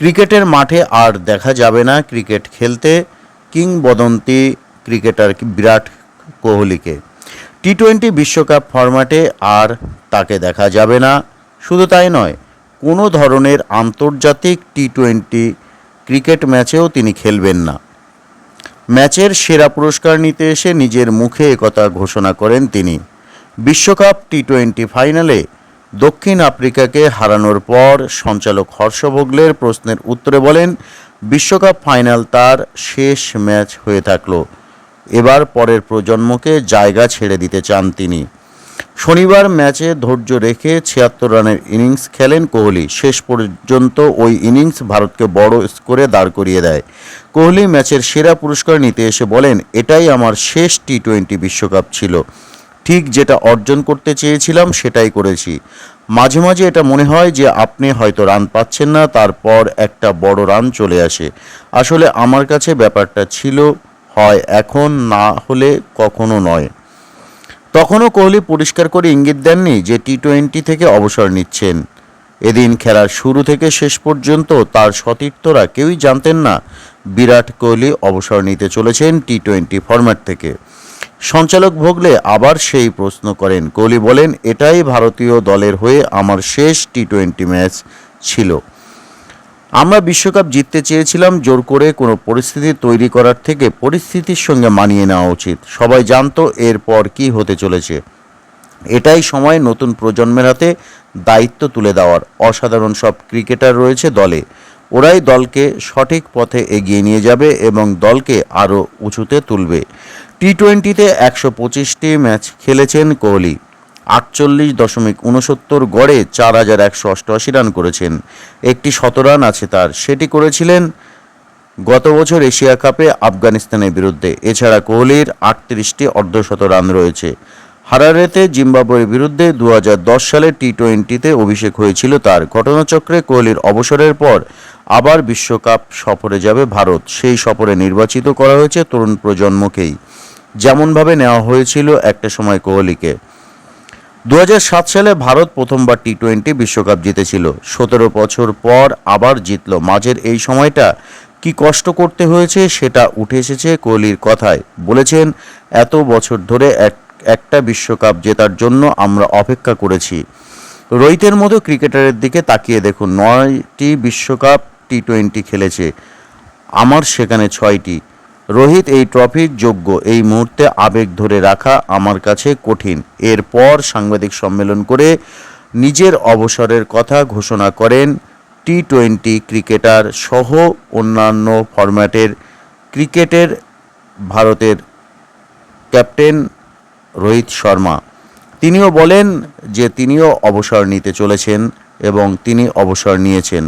ক্রিকেটের মাঠে আর দেখা যাবে না ক্রিকেট খেলতে কিংবদন্তি ক্রিকেটার বিরাট কোহলিকে। টি টোয়েন্টি বিশ্বকাপ ফরম্যাটে আর তাকে দেখা যাবে না। শুধু তাই নয়, কোনো ধরনের আন্তর্জাতিক টি টোয়েন্টি ক্রিকেট ম্যাচেও তিনি খেলবেন না। ম্যাচের সেরা পুরস্কার নিতে এসে নিজের মুখে একথা ঘোষণা করেন তিনি। বিশ্বকাপ টি টোয়েন্টি ফাইনালে দক্ষিণ আফ্রিকাকে হারানোর পর সঞ্চালক হর্ষ ভোগলের প্রশ্নের উত্তরে বলেন, বিশ্বকাপ ফাইনাল তার শেষ ম্যাচ হয়ে থাকল। এবার পরের প্রজন্মকে জায়গা ছেড়ে দিতে চান তিনি। শনিবার ম্যাচে ধৈর্য রেখে ছিয়াত্তর রানের ইনিংস খেলেন কোহলি। শেষ পর্যন্ত ওই ইনিংস ভারতকে বড় স্কোরে দাঁড় করিয়ে দেয়। কোহলি ম্যাচের সেরা পুরস্কার নিতে এসে বলেন, এটাই আমার শেষ টি টোয়েন্টি বিশ্বকাপ ছিল। ঠিক যেটা অর্জন করতে চেয়েছিলাম সেটাই করেছি। মাঝে মাঝে এটা মনে হয় যে আপনি হয়তো রান পাচ্ছেন না, তারপর একটা বড় রান চলে আসে। আসলে আমার কাছে ব্যাপারটা ছিল, হয় এখন, না হলে কখনো নয়। তখনও কোহলি পরিষ্কার করে ইঙ্গিত দেননি যে টি টোয়েন্টি থেকে অবসর নিচ্ছেন। এদিন খেলার শুরু থেকে শেষ পর্যন্ত তার সতীর্থরা কেউই জানতেন না, বিরাট কোহলি অবসর নিতে চলেছেন টি টোয়েন্টি ফরম্যাট থেকে। সঞ্চালক ভোগলে আবার সেই প্রশ্ন করেন। কোহলি বলেন, এটাই ভারতীয় দলের হয়ে আমার শেষ টি টোয়েন্টি ম্যাচ ছিল। আমরা বিশ্বকাপ জিততে চেয়েছিলাম, জোর করে কোনো পরিস্থিতি তৈরি করার থেকে পরিস্থিতির সঙ্গে মানিয়ে নেওয়া উচিত। সবাই জানতো এরপর কি হতে চলেছে। এটাই সময় নতুন প্রজন্মের হাতে দায়িত্ব তুলে দেওয়ার। অসাধারণ সব ক্রিকেটার রয়েছে দলে। ওরাই দলকে সঠিক পথে এগিয়ে নিয়ে যাবে এবং দলকে আরও উঁচুতে তুলবে। টি টোয়েন্টিতে একশো পঁচিশটি ম্যাচ খেলেছেন কোহলি। আটচল্লিশ দশমিক উনসত্তর গড়ে চার হাজার একশো অষ্টআশি রান করেছেন। একটি শতরান আছে তার, সেটি করেছিলেন গত বছর এশিয়া কাপে আফগানিস্তানের বিরুদ্ধে। এছাড়া কোহলির আটত্রিশটি অর্ধশত রান রয়েছে। হারারেতে জিম্বাবুয়ের বিরুদ্ধে দু হাজার দশ সালে টি টোয়েন্টিতে অভিষেক হয়েছিল তার। ঘটনাচক্রে কোহলির অবসরের পর আবার বিশ্বকাপ সফরে যাবে ভারত। সেই সফরে নির্বাচিত করা হয়েছে তরুণ প্রজন্মকেই। যেমনভাবে নেওয়া হয়েছিল একটা সময় কোহলিকে। দু হাজার সাত সালে ভারত প্রথমবার টি টোয়েন্টি বিশ্বকাপ জিতেছিল। সতেরো বছর পর আবার জিতল। মাঝের এই সময়টা কি কষ্ট করতে হয়েছে সেটা উঠে এসেছে কোহলির কথায়। বলেছেন, এত বছর ধরে এক একটা বিশ্বকাপ জেতার জন্য আমরা অপেক্ষা করেছি। রোহিতের মতো ক্রিকেটারের দিকে তাকিয়ে দেখুন, নয়টি বিশ্বকাপ টি টোয়েন্টি খেলেছে। আমার সেখানে ছয়টি। রোহিত এই ট্রফির যোগ্য। এই মুহূর্তে আবেগ ধরে রাখা আমার কাছে কঠিন। এরপর সাংবাদিক সম্মেলন করে নিজের অবসরের কথা ঘোষণা করেন টি টোয়েন্টি ক্রিকেটার সহ অন্যান্য ফরম্যাটের ক্রিকেটের ভারতের ক্যাপ্টেন রোহিত শর্মা। তিনিও বলেন যে তিনিও অবসর নিতে চলেছেন এবং তিনি অবসর নিয়েছেন।